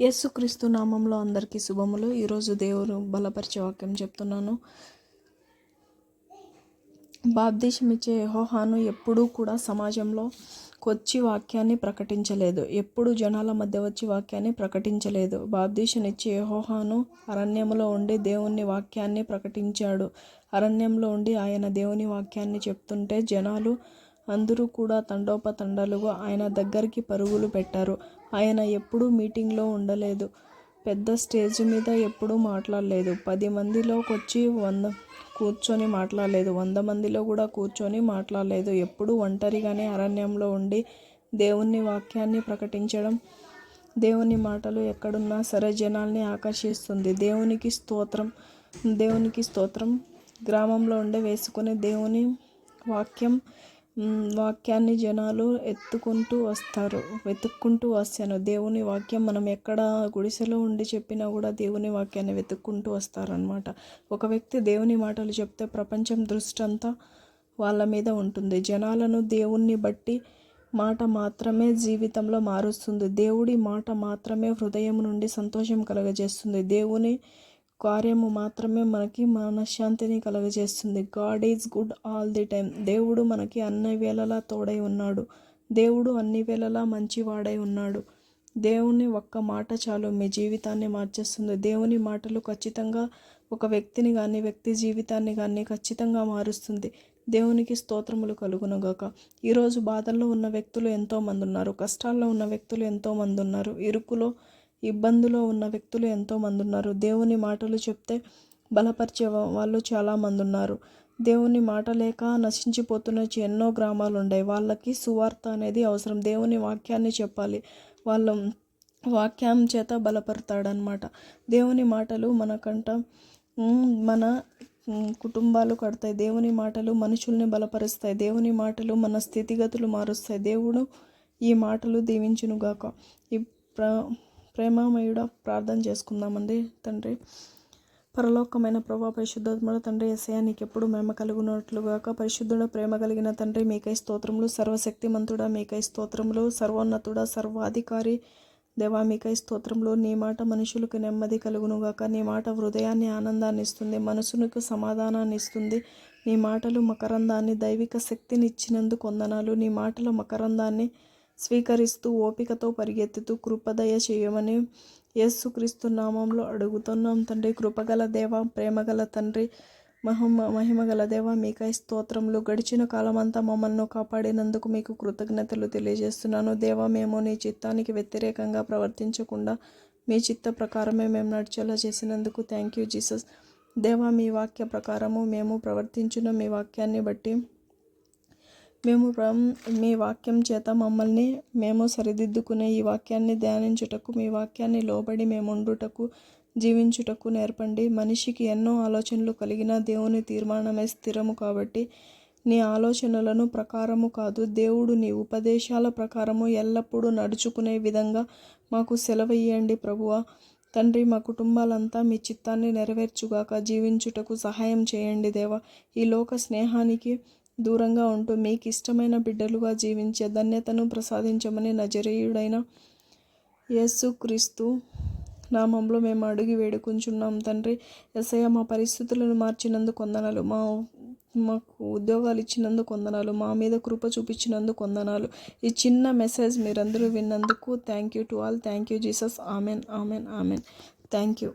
యేసుక్రీస్తు నామంలో అందరికీ శుభములు. ఈరోజు దేవుడు బలపరిచే వాక్యం చెప్తున్నాను. బాప్దేశం ఇచ్చే యహోహాను ఎప్పుడూ కూడా సమాజంలో వచ్చి వాక్యాన్ని ప్రకటించలేదు. ఎప్పుడు జనాల మధ్య వచ్చి వాక్యాన్ని ప్రకటించలేదు. బాప్దేశం ఇచ్చే యహోహాను అరణ్యంలో ఉండి దేవుని వాక్యాన్ని ప్రకటించాడు. అరణ్యంలో ఉండి ఆయన దేవుని వాక్యాన్ని చెప్తుంటే జనాలు అందరూ కూడా తండోపతండాలుగా ఆయన దగ్గరికి పరుగులు పెట్టారు. ఆయన ఎప్పుడూ మీటింగ్లో ఉండలేదు. పెద్ద స్టేజ్ మీద ఎప్పుడూ మాట్లాడలేదు. పది మందిలోకి వచ్చి వంద కూర్చొని మాట్లాడలేదు. వంద మందిలో కూడా కూర్చొని మాట్లాడలేదు. ఎప్పుడూ ఒంటరిగానే అరణ్యంలో ఉండి దేవుని వాక్యాన్ని ప్రకటించడం దేవుని మాటలు ఎక్కడున్నా సరే జనాల్ని ఆకర్షిస్తుంది. దేవునికి స్తోత్రం దేవునికి స్తోత్రం. గ్రామంలో ఉండే వేసుకునే దేవుని వాక్యం వాక్యాన్ని జనాలు ఎత్తుకుంటూ వస్తారు. వెతుక్కుంటూ వస్తాను. దేవుని వాక్యం మనం ఎక్కడ గుడిసెలో ఉండి చెప్పినా కూడా దేవుని వాక్యాన్ని వెతుక్కుంటూ వస్తారనమాట ఒక వ్యక్తి దేవుని మాటలు చెప్తే ప్రపంచం దృష్టి అంతా వాళ్ళ మీద ఉంటుంది. జనాలను దేవుణ్ణి బట్టి మాట మాత్రమే జీవితంలో మారుస్తుంది. దేవుడి మాట మాత్రమే హృదయం నుండి సంతోషం కలగజేస్తుంది. దేవుని కార్యము మాత్రమే మనకి మనశ్శాంతిని కలగజేస్తుంది. God is good all the time దేవుడు మనకి అన్ని వేళలా తోడై ఉన్నాడు. దేవుడు అన్ని వేళలా మంచివాడై ఉన్నాడు. దేవుని ఒక్క మాట చాలు మీ జీవితాన్ని మార్చేస్తుంది. దేవుని మాటలు ఖచ్చితంగా ఒక వ్యక్తిని కానీ వ్యక్తి జీవితాన్ని కానీ ఖచ్చితంగా మారుస్తుంది. దేవునికి స్తోత్రములు కలుగునుగాక ఈరోజు బాధల్లో ఉన్న వ్యక్తులు ఎంతోమంది ఉన్నారు కష్టాల్లో ఉన్న వ్యక్తులు ఎంతోమంది ఉన్నారు ఇరుకులో ఇబ్బందులో ఉన్న వ్యక్తులు ఎంతోమంది ఉన్నారు దేవుని మాటలు చెప్తే బలపరిచే వాళ్ళు చాలామంది ఉన్నారు దేవుని మాట లేక నశించిపోతున్న చి- ఎన్నో గ్రామాలు ఉన్నాయి వాళ్ళకి సువార్త అనేది అవసరం. దేవుని వాక్యాన్ని చెప్పాలి. వాళ్ళు వాక్యం చేత బలపడతాడనమాట దేవుని మాటలు మనకంట మన కుటుంబాలు కడతాయి. దేవుని మాటలు మనుషుల్ని బలపరుస్తాయి. దేవుని మాటలు మన స్థితిగతులు మారుస్తాయి. దేవుడు ఈ మాటలు దీవించునుగాక. ఈ ప్ర ప్రేమమయుడ ప్రార్థన చేసుకుందామండి తండ్రి. పరలోకమైన ప్రభా పరిశుద్ధాత్మడ తండ్రి ఎసయ నీకెప్పుడు మేమ కలుగునట్లుగాక పరిశుద్ధుడ ప్రేమ కలిగిన తండ్రి మీకై స్తోత్రములు. సర్వశక్తిమంతుడా మీకై స్తోత్రములు. సర్వోన్నతుడా సర్వాధికారి దేవా మీకై స్తోత్రంలో నీ మాట మనుషులకు నెమ్మది కలుగునుగాక. నీ మాట హృదయాన్ని ఆనందాన్ని ఇస్తుంది మనసునికి సమాధానాన్ని ఇస్తుంది. నీ మాటలు మకరందాన్ని దైవిక శక్తిని ఇచ్చినందుకు వందనాలు. నీ మాటల మకరందాన్ని స్వీకరిస్తూ ఓపికతో పరిగెత్తుతూ కృపదయ చేయమని యేసుక్రీస్తు నామంలో అడుగుతున్నాం. తండ్రి కృపగల దేవ ప్రేమగల తండ్రి మహిమ మహిమగల దేవ మీకై స్తోత్రంలో గడిచిన కాలమంతా మమ్మల్ని కాపాడినందుకు మీకు కృతజ్ఞతలు తెలియజేస్తున్నాను. దేవ మేము నీ చిత్తానికి వ్యతిరేకంగా ప్రవర్తించకుండా మీ చిత్త ప్రకారమే మేము నడిచేలా చేసినందుకు థ్యాంక్ యూ జీసస్ దేవ మీ వాక్య ప్రకారము మేము ప్రవర్తించిన మీ వాక్యాన్ని బట్టి మేము మీ వాక్యం చేత మమ్మల్ని మేము సరిదిద్దుకునే ఈ వాక్యాన్ని ధ్యానించుటకు మీ వాక్యాన్ని లోబడి మేము ఉండుటకు జీవించుటకు నేర్పండి. మనిషికి ఎన్నో ఆలోచనలు కలిగిన దేవుని తీర్మానమే స్థిరము కాబట్టి నీ ఆలోచనలను ప్రకారము కాదు. దేవుడు నీ ఉపదేశాల ప్రకారము ఎల్లప్పుడూ నడుచుకునే విధంగా మాకు సెలవయ్యండి ప్రభువా. తండ్రి మా కుటుంబాలంతా మీ చిత్తాన్ని నెరవేర్చుగాక జీవించుటకు సహాయం చేయండి దేవా. ఈ లోక స్నేహానికి దూరంగా ఉంటూ మీకు ఇష్టమైన బిడ్డలుగా జీవించే ధన్యతను ప్రసాదించమని నజరేయుడైన యేసుక్రీస్తు నామంలో మేము అడిగి వేడుకుంటున్నాం తండ్రి ఎస్ఐ మా పరిస్థితులను మార్చినందుకు వందనాలు మా మాకు ఉద్యోగాలు ఇచ్చినందుకు వందనాలు మా మీద కృప చూపించినందుకు వందనాలు ఈ చిన్న మెసేజ్ మీరందరూ విన్నందుకు thank you to all thank you Jesus amen amen amen thank you